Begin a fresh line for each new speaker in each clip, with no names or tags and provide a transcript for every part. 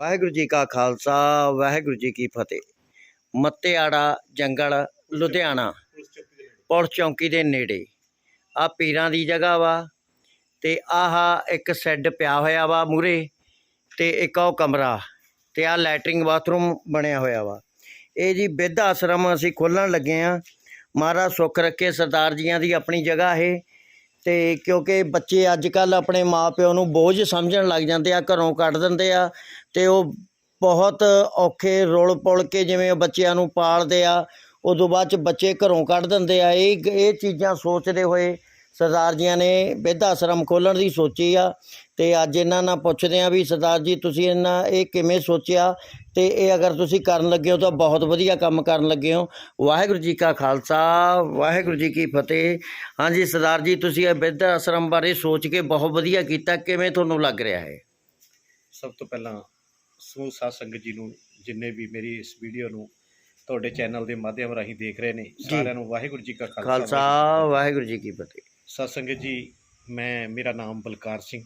ਵਾਹਿਗੁਰੂ ਜੀ ਕਾ ਖਾਲਸਾ, ਵਾਹਿਗੁਰੂ ਜੀ ਕੀ ਫਤਿਹ। ਮੱਤੇਆੜਾ ਜੰਗਲ, ਲੁਧਿਆਣਾ ਪੁਲਿਸ ਚੌਂਕੀ ਦੇ ਨੇੜੇ। ਆ ਪੀਰਾਂ ਦੀ ਜਗ੍ਹਾ ਵਾ ਤੇ ਆਹ ਇੱਕ ਸੈੱਡ ਪਿਆ ਹੋਇਆ ਵਾ ਮੂਰੇ ਤੇ ਇੱਕ ਉਹ ਕਮਰਾ ਤੇ ਆ ਲੈਟਰਿੰਗ ਬਾਥਰੂਮ ਬਣਿਆ ਹੋਇਆ ਵਾ। ਇਹ ਜੀ ਬਿੱਧ ਆਸ਼ਰਮ ਅਸੀਂ ਖੋਲਣ ਲੱਗੇ ਆ। ਮਹਾਰਾਜ ਸੁੱਖ ਰੱਖੇ ਸਰਦਾਰ ਜੀਆਂ ਦੀ ਆਪਣੀ ਜਗ੍ਹਾ ਇਹ। ਅਤੇ ਕਿਉਂਕਿ ਬੱਚੇ ਅੱਜ ਕੱਲ੍ਹ ਆਪਣੇ ਮਾਂ ਪਿਓ ਨੂੰ ਬੋਝ ਸਮਝਣ ਲੱਗ ਜਾਂਦੇ ਆ, ਘਰੋਂ ਕੱਢ ਦਿੰਦੇ ਆ ਅਤੇ ਉਹ ਬਹੁਤ ਔਖੇ ਰੁਲ ਪੁਲ ਕੇ ਜਿਵੇਂ ਬੱਚਿਆਂ ਨੂੰ ਪਾਲਦੇ ਆ, ਉਦੋਂ ਬਾਅਦ ਚ ਬੱਚੇ ਘਰੋਂ ਕੱਢ ਦਿੰਦੇ ਆ। ਇਹ ਇਹ ਚੀਜ਼ਾਂ ਸੋਚਦੇ ਹੋਏ ਸਰਦਾਰ ਜੀਆਂ ਨੇ ਬਿੱਧ ਆਸ਼ਰਮ ਖੋਲਣ ਦੀ ਸੋਚੀ ਆ ਤੇ ਅੱਜ ਇਹਨਾਂ ਨਾਲ ਪੁੱਛਦੇ ਆ ਵੀ ਸਰਦਾਰ ਜੀ ਤੁਸੀਂ ਇਹਨਾਂ ਇਹ ਕਿਵੇਂ ਸੋਚਿਆ? ਤੇ ਇਹ ਅਗਰ ਤੁਸੀਂ ਕਰਨ ਲੱਗੇ ਹੋ ਤਾਂ ਬਹੁਤ ਵਧੀਆ ਕੰਮ ਕਰਨ ਲੱਗੇ ਹੋ। ਵਾਹਿਗੁਰੂ ਜੀ ਕਾ ਖਾਲਸਾ ਵਾਹਿਗੁਰੂ ਜੀ ਕੀ ਫਤਿਹ। ਹਾਂਜੀ ਸਰਦਾਰ ਜੀ ਤੁਸੀਂ ਇਹ ਬਿੱਧ ਆਸ਼ਰਮ ਬਾਰੇ ਸੋਚ ਕੇ ਬਹੁਤ ਵਧੀਆ ਕੀਤਾ। ਕਿਵੇਂ ਤੁਹਾਨੂੰ ਲੱਗ ਰਿਹਾ ਹੈ
ਸਭ ਤੋਂ ਪਹਿਲਾਂ ਸਮੂਹ ਸਾਧ ਸੰਗਤ ਜੀ ਨੂੰ ਜਿੰਨੇ ਵੀ ਮੇਰੀ ਇਸ ਵੀਡੀਓ ਨੂੰ ਤੁਹਾਡੇ ਚੈਨਲ ਦੇ ਮਾਧਿਅਮ ਰਾਹੀਂ ਦੇਖ ਰਹੇ ਨੇ ਸਾਰਿਆਂ ਨੂੰ ਵਾਹਿਗੁਰੂ ਜੀ ਕਾ ਖਾਲਸਾ
ਖਾਲਸਾ ਵਾਹਿਗੁਰੂ ਜੀ ਕੀ ਫਤਿਹ।
ਸਾਧ ਸੰਗਤ ਜੀ ਮੈਂ ਮੇਰਾ ਨਾਮ ਬਲਕਾਰ ਸਿੰਘ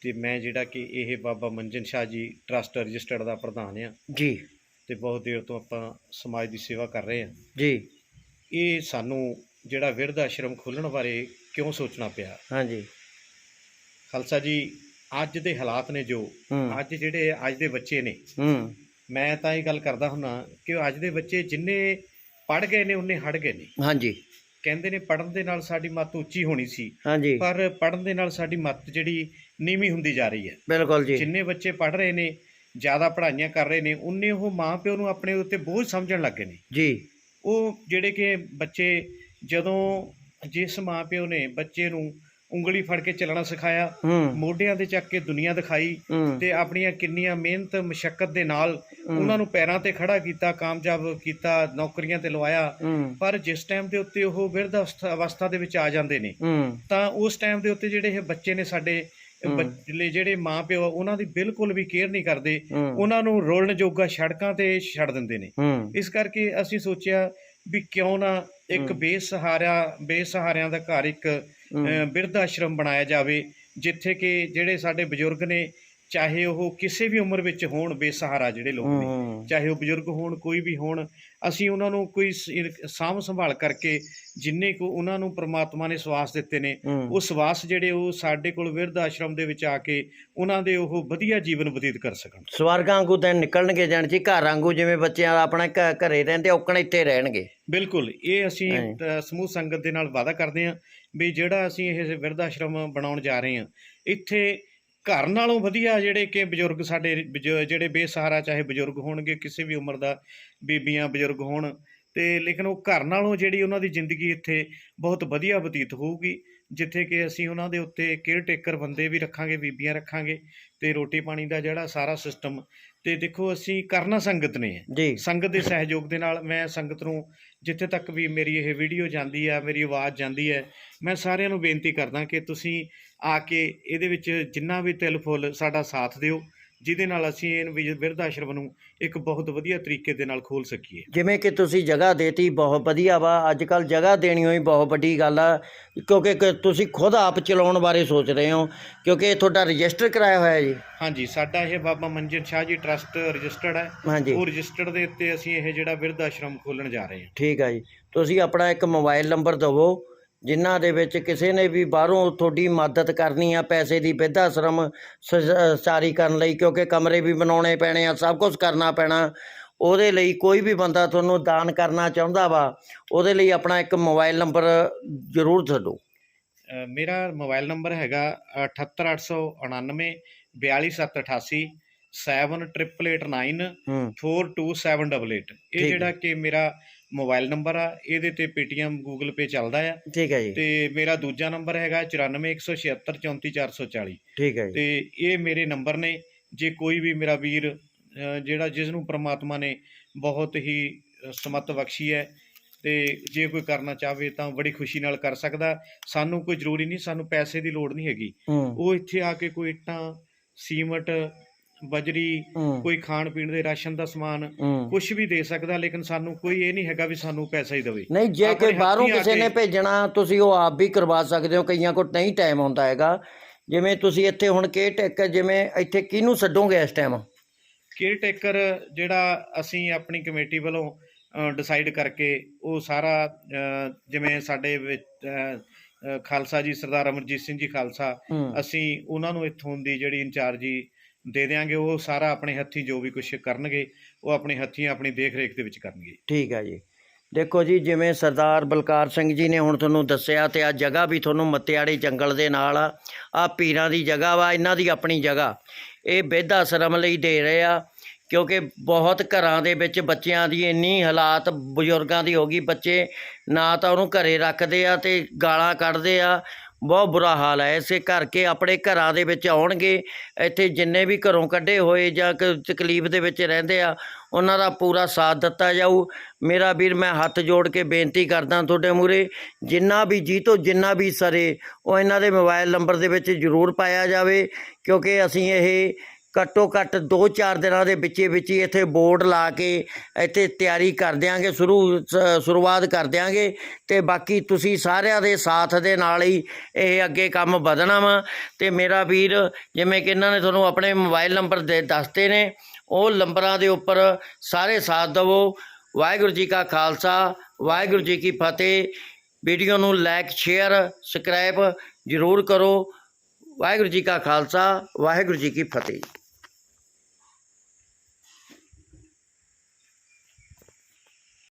ਤੇ ਮੈਂ ਜਿਹੜਾ ਕਿ ਇਹ ਬਾਬਾ ਮੰਜਨ ਸ਼ਾਹ ਜੀ ਟਰਸਟ ਰਜਿਸਟਰਡ ਦਾ ਪ੍ਰਧਾਨ ਆ
ਜੀ।
ਤੇ ਬਹੁਤ ਦੇਰ ਤੋਂ ਆਪਾਂ ਸਮਾਜ ਦੀ ਸੇਵਾ ਕਰ ਰਹੇ ਆ
ਜੀ।
ਇਹ ਸਾਨੂੰ ਜਿਹੜਾ ਵਿਰਧ ਆਸ਼ਰਮ ਖੋਲ੍ਹਣ ਬਾਰੇ ਕਿਉਂ ਸੋਚਣਾ ਪਿਆ?
ਹਾਂਜੀ।
ਖਾਲਸਾ ਜੀ ਅੱਜ ਦੇ ਹਾਲਾਤ ਨੇ ਜੋ ਅੱਜ ਜਿਹੜੇ ਅੱਜ ਦੇ ਬੱਚੇ ਨੇ
ਹੂੰ।
ਮੈਂ ਤਾਂ ਇਹ ਗੱਲ ਕਰਦਾ ਹੁੰਨਾ ਕਿ ਅੱਜ ਦੇ ਬੱਚੇ ਜਿੰਨੇ ਪੜ ਗਏ ਨੇ ਉਹਨੇ ਹਟ ਗਏ ਨੇ।
ਹਾਂਜੀ।
ਕਹਿੰਦੇ ਨੇ ਪੜਨ ਦੇ ਨਾਲ ਸਾਡੀ ਮੱਤ ਉੱਚੀ ਹੋਣੀ ਸੀ।
ਹਾਂਜੀ।
ਪਰ ਪੜਨ ਦੇ ਨਾਲ ਸਾਡੀ ਮੱਤ ਜਿਹੜੀ ਨੀਵੀਂ ਹੁੰਦੀ ਜਾ ਰਹੀ ਹੈ।
ਬਿਲਕੁਲ ਜੀ।
ਜਿੰਨੇ ਬੱਚੇ ਪੜ ਰਹੇ ਨੇ ਜ਼ਿਆਦਾ ਪੜ੍ਹਾਈਆਂ ਕਰ ਰਹੇ ਨੇ ਉਨੇ ਉਹ ਮਾਪਿਓ ਨੂੰ ਆਪਣੇ ਉੱਤੇ ਬੋਝ ਸਮਝਣ ਲੱਗੇ ਨੇ।
ਜੀ।
ਉਹ ਜਿਹੜੇ ਕਿ ਬੱਚੇ ਜਦੋਂ ਜਿਸ ਮਾਪਿਓ ਨੇ ਬੱਚੇ ਨੂੰ ਉਂਗਲੀ ਫੜ ਕੇ ਚੱਲਣਾ ਸਿਖਾਇਆ ਮੋਢਿਆਂ ਤੇ ਚੱਕ ਕੇ ਦੁਨੀਆ ਦਿਖਾਈ ਤੇ ਆਪਣੀਆਂ ਕਿੰਨੀਆਂ ਮਿਹਨਤ ਮੁਸ਼ਕਲ ਦੇ ਨਾਲ ਉਹਨਾਂ ਨੂੰ ਪੈਰਾਂ ਤੇ ਖੜਾ ਕੀਤਾ ਕਾਮਯਾਬ ਕੀਤਾ ਨੌਕਰੀਆਂ ਤੇ ਲਵਾਇਆ। ਪਰ ਜਿਸ ਟਾਈਮ ਦੇ ਉੱਤੇ ਉਹ ਬਿਰਧ ਅਵਸਥਾ- ਦੇ ਵਿੱਚ ਆ ਜਾਂਦੇ ਨੇ ਤਾਂ ਉਸ ਟਾਈਮ ਦੇ ਉੱਤੇ ਜਿਹੜੇ ਇਹ ਬੱਚੇ ਨੇ ਸਾਡੇ
ਹਮ।
ਬੱਚੇ ਜਿਹੜੇ ਮਾਪਿਓ ਉਹਨਾਂ ਦੀ ਬਿਲਕੁਲ ਵੀ ਕੇਅਰ ਨਹੀਂ ਕਰਦੇ। ਉਹਨਾਂ ਨੂੰ ਰੋਲਣ ਜੋਗਾ ਸੜਕਾਂ ਤੇ ਛੱਡ ਦਿੰਦੇ ਨੇ। ਇਸ ਕਰਕੇ ਅਸੀਂ ਸੋਚਿਆ ਵੀ ਕਿਉਂ ਨਾ ਇੱਕ। ਬੇਸਹਾਰਾ ਬੇਸਹਾਰਿਆਂ ਦਾ ਘਰ ਇੱਕ ਬਿਰਧ ਆਸ਼ਰਮ ਬਣਾਇਆ ਜਾਵੇ ਜਿੱਥੇ ਕਿ ਜਿਹੜੇ ਸਾਡੇ ਬਜ਼ੁਰਗ ਨੇ ਚਾਹੇ ਉਹ ਕਿਸੇ ਵੀ ਉਮਰ ਵਿੱਚ ਹੋਣ ਬੇਸਹਾਰਾ ਜਿਹੜੇ ਲੋਕ ਨੇ ਚਾਹੇ ਉਹ ਬਜ਼ੁਰਗ ਹੋਣ ਕੋਈ ਵੀ ਹੋਣ ਅਸੀਂ ਉਹਨਾਂ ਨੂੰ ਕੋਈ ਸਾਂਭ ਸੰਭਾਲ ਕਰਕੇ ਜਿੰਨੇ ਕੁ ਉਹਨਾਂ ਨੂੰ ਪ੍ਰਮਾਤਮਾ ਨੇ ਸਵਾਸ ਦਿੱਤੇ ਨੇ ਉਹ ਸਵਾਸ ਜਿਹੜੇ ਉਹ ਸਾਡੇ ਕੋਲ ਵਿਰਧ ਆਸ਼ਰਮ ਦੇ ਵਿੱਚ ਆ ਕੇ ਉਹਨਾਂ ਦੇ ਉਹ ਵਧੀਆ ਜੀਵਨ ਬਤੀਤ ਕਰ ਸਕਣ।
ਸਵਰਗਾਂ ਵਾਂਗੂ ਦਿਨ ਨਿਕਲਣਗੇ ਜਾਣ ਜੀ ਘਰ ਵਾਂਗੂ ਜਿਵੇਂ ਬੱਚਿਆਂ ਦਾ ਆਪਣਾ ਘਰੇ ਰਹਿੰਦੇ ਔਕਣ ਇੱਥੇ ਰਹਿਣਗੇ।
ਬਿਲਕੁਲ ਇਹ ਅਸੀਂ ਸਮੂਹ ਸੰਗਤ ਦੇ ਨਾਲ ਵਾਅਦਾ ਕਰਦੇ ਹਾਂ ਵੀ ਜਿਹੜਾ ਅਸੀਂ ਇਹ ਵਿਰਧ ਆਸ਼ਰਮ ਬਣਾਉਣ ਜਾ ਰਹੇ ਹਾਂ ਇੱਥੇ ਘਰ ਨਾਲੋਂ ਵਧੀਆ ਜਿਹੜੇ ਕਿ ਬਜ਼ੁਰਗ ਸਾਡੇ ਬਜ਼ੁ- ਜਿਹੜੇ ਬੇਸਹਾਰਾ ਚਾਹੇ ਬਜ਼ੁਰਗ ਹੋਣਗੇ ਕਿਸੇ ਵੀ ਉਮਰ ਦਾ ਬੀਬੀਆਂ ਬਜ਼ੁਰਗ ਹੋਣ ਤੇ ਲੇਕਿਨ ਉਹ ਘਰ ਨਾਲੋਂ ਜਿਹੜੀ ਉਹਨਾਂ ਦੀ ਜ਼ਿੰਦਗੀ ਇੱਥੇ ਬਹੁਤ ਵਧੀਆ ਬਤੀਤ ਹੋਊਗੀ ਜਿੱਥੇ ਕਿ ਅਸੀਂ ਉਹਨਾਂ ਦੇ ਉੱਤੇ ਕੇਅਰ ਟੇਕਰ ਬੰਦੇ ਵੀ ਰੱਖਾਂਗੇ ਬੀਬੀਆਂ ਰੱਖਾਂਗੇ ਤੇ ਰੋਟੀ ਪਾਣੀ ਦਾ ਜਿਹੜਾ ਸਾਰਾ ਸਿਸਟਮ ਤੇ ਦੇਖੋ ਅਸੀਂ ਕਰਨਾ ਸੰਗਤ ਨੇ। ਹੈ
ਜੀ।
ਸੰਗਤ ਦੇ ਸਹਿਯੋਗ ਦੇ ਨਾਲ ਮੈਂ ਸੰਗਤ ਨੂੰ ਜਿੱਥੇ ਤੱਕ ਵੀ ਮੇਰੀ ਇਹ ਵੀਡੀਓ ਜਾਂਦੀ ਹੈ ਮੇਰੀ ਆਵਾਜ਼ ਜਾਂਦੀ ਹੈ ਮੈਂ ਸਾਰਿਆਂ ਨੂੰ ਬੇਨਤੀ ਕਰਦਾ ਕਿ ਤੁਸੀਂ ਆ ਕੇ ਇਹਦੇ ਵਿੱਚ ਜਿੰਨਾ ਵੀ ਤਿਲ ਫੁੱਲ ਸਾਡਾ ਸਾਥ ਦਿਓ ਜਿਹਦੇ ਨਾਲ ਅਸੀਂ ਇਹ ਵਿ- ਬਿਰਧ ਆਸ਼ਰਮ ਨੂੰ ਇੱਕ ਬਹੁਤ ਵਧੀਆ ਤਰੀਕੇ ਦੇ ਨਾਲ ਖੋਲ ਸਕੀਏ।
ਜਿਵੇਂ ਕਿ ਤੁਸੀਂ ਜਗ੍ਹਾ ਦੇਤੀ ਬਹੁਤ ਵਧੀਆ ਵਾ। ਅੱਜ ਕੱਲ ਜਗ੍ਹਾ ਦੇਣੀ ਹੋਈ ਬਹੁਤ ਵੱਡੀ ਗੱਲ ਆ ਕਿਉਂਕਿ ਤੁਸੀਂ ਖੁਦ ਆਪ ਚਲਾਉਣ ਬਾਰੇ ਸੋਚ ਰਹੇ ਹੋ ਕਿਉਂਕਿ ਇਹ ਤੁਹਾਡਾ ਰਜਿਸਟਰ ਕਰਾਇਆ ਹੋਇਆ ਜੀ।
ਹਾਂਜੀ ਸਾਡਾ ਇਹ ਬਾਬਾ ਮੰਜਨ ਸ਼ਾਹ ਜੀ ਟਰਸਟ ਰਜਿਸਟਰਡ ਹੈ।
ਹਾਂਜੀ।
ਉਹ ਰਜਿਸਟਰਡ ਦੇ ਉੱਤੇ ਅਸੀਂ ਇਹ ਜਿਹੜਾ ਬਿਰਧ ਆਸ਼ਰਮ ਖੋਲਣ ਜਾ ਰਹੇ ਹਾਂ।
ਠੀਕ ਆ ਜੀ। ਤੁਸੀਂ ਆਪਣਾ ਇੱਕ ਮੋਬਾਈਲ ਨੰਬਰ ਦਵੋ ਜਿਨ੍ਹਾਂ ਦੇ ਵਿੱਚ ਕਿਸੇ ਨੇ ਵੀ ਬਾਹਰੋਂ ਤੁਹਾਡੀ ਮਦਦ ਕਰਨੀ ਆ ਪੈਸੇ ਦੀ ਬਿਰਧ ਆਸ਼ਰਮ ਸਾਰੀ ਕਰਨ ਲਈ ਕਿਉਂਕਿ ਕਮਰੇ ਵੀ ਬਣਾਉਣੇ ਪੈਣੇ ਆ ਸਭ ਕੁਝ ਕਰਨਾ ਪੈਣਾ। ਉਹਦੇ ਲਈ ਕੋਈ ਵੀ ਬੰਦਾ ਤੁਹਾਨੂੰ ਦਾਨ ਕਰਨਾ ਚਾਹੁੰਦਾ ਵਾ ਉਹਦੇ ਲਈ ਆਪਣਾ ਇੱਕ ਮੋਬਾਈਲ ਨੰਬਰ ਜ਼ਰੂਰ ਦੱਸੋ।
ਅ, ਮੇਰਾ ਮੋਬਾਈਲ ਨੰਬਰ ਹੈਗਾ 78899 42788 7889
ਹੂੰ।
42788
ਠੀਕ
ਇਹ। ਜਿਹੜਾ ਕਿ ਮੇਰਾ ਮੋਬਾਈਲ ਨੰਬਰ ਆ ਇਹਦੇ ਤੇ Paytm Google Pay ਚੱਲਦਾ ਆ।
ਠੀਕ ਹੈ ਜੀ।
ਤੇ ਮੇਰਾ ਦੂਜਾ ਨੰਬਰ ਹੈਗਾ 9416634440
ਠੀਕ ਹੈ ਜੀ।
ਤੇ ਇਹ ਮੇਰੇ ਨੰਬਰ ਨੇ। ਜੇ ਕੋਈ ਵੀ ਮੇਰਾ ਵੀਰ ਜਿਹੜਾ ਜਿਸ ਨੂੰ ਪ੍ਰਮਾਤਮਾ ਨੇ ਬਹੁਤ ਹੀ ਸਮੱਤ ਬਖਸ਼ੀ ਹੈ ਤੇ ਜੇ ਕੋਈ ਕਰਨਾ ਚਾਹਵੇ ਤਾਂ ਬੜੀ ਖੁਸ਼ੀ ਨਾਲ ਕਰ ਸਕਦਾ। ਸਾਨੂੰ ਕੋਈ ਜ਼ਰੂਰੀ ਨਹੀਂ ਸਾਨੂੰ ਪੈਸੇ ਦੀ ਲੋੜ ਨਹੀਂ ਹੈਗੀ। ਉਹ ਇੱਥੇ ਆ ਕੇ ਕੋਈ ਇੱਟਾਂ ਸੀਮਟ ਬਜਰੀ ਕੋਈ ਖਾਣ ਪੀਣ ਦੇ ਰਾਸ਼ਨ ਦਾ ਸਮਾਨ ਕੁਝ ਵੀ ਦੇ ਸਕਦਾ ਲੇਕਿਨ ਸਾਨੂੰ ਕੋਈ ਇਹ ਨਹੀਂ ਹੈਗਾ ਵੀ ਸਾਨੂੰ ਪੈਸਾ ਹੀ ਦੇਵੇ।
ਨਹੀਂ ਜੇ ਕੋਈ ਬਾਹਰੋਂ ਕਿਸੇ ਨੇ
ਕੇ-
ਭੇਜਣਾ ਤੁਸੀਂ ਉਹ ਆਪ ਵੀ ਕਰਵਾ ਸਕਦੇ ਹੋ ਕਈਆਂ ਕੋਲ ਨਹੀਂ ਟਾਈਮ ਹੁੰਦਾ ਹੈਗਾ। ਜਿਵੇਂ ਤੁਸੀਂ ਇੱਥੇ ਹੁਣ ਕੇ ਟੈਕ ਜਿਵੇਂ ਇੱਥੇ ਕਿਹਨੂੰ ਛੱਡੋਗੇ ਇਸ ਟਾਈਮ
ਕੇਅਰ ਟੇਕਰ ਜਿਹੜਾ ਅਸੀਂ ਆਪਣੀ ਕਮੇਟੀ ਵੱਲੋਂ ਡਿਸਾਈਡ ਕਰਕੇ ਉਹ ਸਾਰਾ ਜਿਵੇਂ ਸਾਡੇ ਵਿੱਚ ਖਾਲਸਾ ਜੀ ਸਰਦਾਰ ਅਮਰਜੀਤ ਸਿੰਘ ਜੀ ਖਾਲਸਾ ਅਸੀਂ ਉਹਨਾਂ ਨੂੰ ਇੱਥੋਂ ਦੀ ਜਿਹੜੀ ਇੰਚਾਰਜੀ ਦੇ ਦਿਆਂਗੇ, ਉਹ ਸਾਰਾ ਆਪਣੇ ਹੱਥੀਂ ਜੋ ਵੀ ਕੁਝ ਕਰਨਗੇ, ਉਹ ਆਪਣੇ ਹੱਥੀਂ ਆਪਣੀ ਦੇਖ ਰੇਖ ਦੇ ਵਿੱਚ ਕਰਨਗੇ।
ਠੀਕ ਹੈ ਜੀ। ਦੇਖੋ ਜੀ, ਜਿਵੇਂ ਸਰਦਾਰ ਬਲਕਾਰ ਸਿੰਘ ਜੀ ਨੇ ਹੁਣ ਤੁਹਾਨੂੰ ਦੱਸਿਆ ਤੇ ਆ ਜਗ੍ਹਾ ਵੀ ਤੁਹਾਨੂੰ ਮੱਤਿਆੜੇ ਜੰਗਲ ਦੇ ਨਾਲ ਆ ਆ ਪੀਰਾਂ ਦੀ ਜਗ੍ਹਾ ਵਾ, ਇਹਨਾਂ ਦੀ ਆਪਣੀ ਜਗ੍ਹਾ। ਇਹ ਬਿਰਧ ਆਸ਼ਰਮ ਲਈ ਦੇ ਰਹੇ ਆ, ਕਿਉਂਕਿ ਬਹੁਤ ਘਰਾਂ ਦੇ ਵਿੱਚ ਬੱਚਿਆਂ ਦੀ ਇੰਨੀ ਹਾਲਾਤ ਬਜ਼ੁਰਗਾਂ ਦੀ ਹੋ ਗਈ, ਬੱਚੇ ਨਾ ਤਾਂ ਉਹਨੂੰ ਘਰੇ ਰੱਖਦੇ ਆ ਤੇ ਗਾਲਾਂ ਕੱਢਦੇ ਆ ਬਹੁਤ ਬੁਰਾ ਹਾਲ ਹੈ। ਇਸੇ ਕਰਕੇ ਆਪਣੇ ਘਰਾਂ ਦੇ ਵਿੱਚ ਆਉਣਗੇ। ਇੱਥੇ ਜਿੰਨੇ ਵੀ ਘਰੋਂ ਕੱਢੇ ਹੋਏ ਜਾਂ ਤਕਲੀਫ ਦੇ ਵਿੱਚ ਰਹਿੰਦੇ ਆ, ਉਹਨਾਂ ਦਾ ਪੂਰਾ ਸਾਥ ਦਿੱਤਾ ਜਾਊ। ਮੇਰਾ ਵੀਰ, ਮੈਂ ਹੱਥ ਜੋੜ ਕੇ ਬੇਨਤੀ ਕਰਦਾ ਤੁਹਾਡੇ ਮੂਰੇ ਜਿੰਨਾ ਵੀ ਜੀ ਤੋਂ ਜਿੰਨਾ ਵੀ ਸਰੇ, ਉਹ ਇਹਨਾਂ ਦੇ ਮੋਬਾਈਲ ਨੰਬਰ ਦੇ ਵਿੱਚ ਜ਼ਰੂਰ ਪਾਇਆ ਜਾਵੇ, ਕਿਉਂਕਿ ਅਸੀਂ ਇਹ ਘੱਟੋ ਘੱਟ 2-4 ਦਿਨਾਂ ਦੇ ਵਿੱਚੇ ਵਿੱਚ ਹੀ ਇੱਥੇ ਬੋਰਡ ਲਾ ਕੇ ਇੱਥੇ ਤਿਆਰੀ ਕਰ ਦਿਆਂਗੇ, ਸ਼ੁਰੂ, ਸ- ਸ਼ੁਰੂਆਤ ਕਰ ਦਿਆਂਗੇ ਤੇ ਬਾਕੀ ਤੁਸੀਂ ਸਾਰਿਆਂ ਦੇ ਸਾਥ ਦੇ ਨਾਲ ਹੀ ਇਹ ਅੱਗੇ ਕੰਮ ਵਧਣਾ ਵਾ। ਤੇ ਮੇਰਾ ਵੀਰ, ਜਿਵੇਂ ਕਿ ਇਹਨਾਂ ਨੇ ਤੁਹਾਨੂੰ ਆਪਣੇ ਮੋਬਾਈਲ ਨੰਬਰ ਦੇ ਦੱਸਤੇ ਨੇ, ਉਹ ਨੰਬਰਾਂ ਦੇ ਉੱਪਰ ਸਾਰੇ ਸਾਥ ਦੇਵੋ। ਵਾਹਿਗੁਰੂ ਜੀ ਕਾ ਖਾਲਸਾ, ਵਾਹਿਗੁਰੂ ਜੀ ਕੀ ਫਤਿਹ। ਵੀਡੀਓ ਨੂੰ ਲਾਈਕ, ਸ਼ੇਅਰ, ਸਬਸਕ੍ਰਾਈਬ ਜ਼ਰੂਰ ਕਰੋ। ਵਾਹਿਗੁਰੂ ਜੀ ਕਾ ਖਾਲਸਾ, ਵਾਹਿਗੁਰੂ ਜੀ ਕੀ ਫਤਿਹ।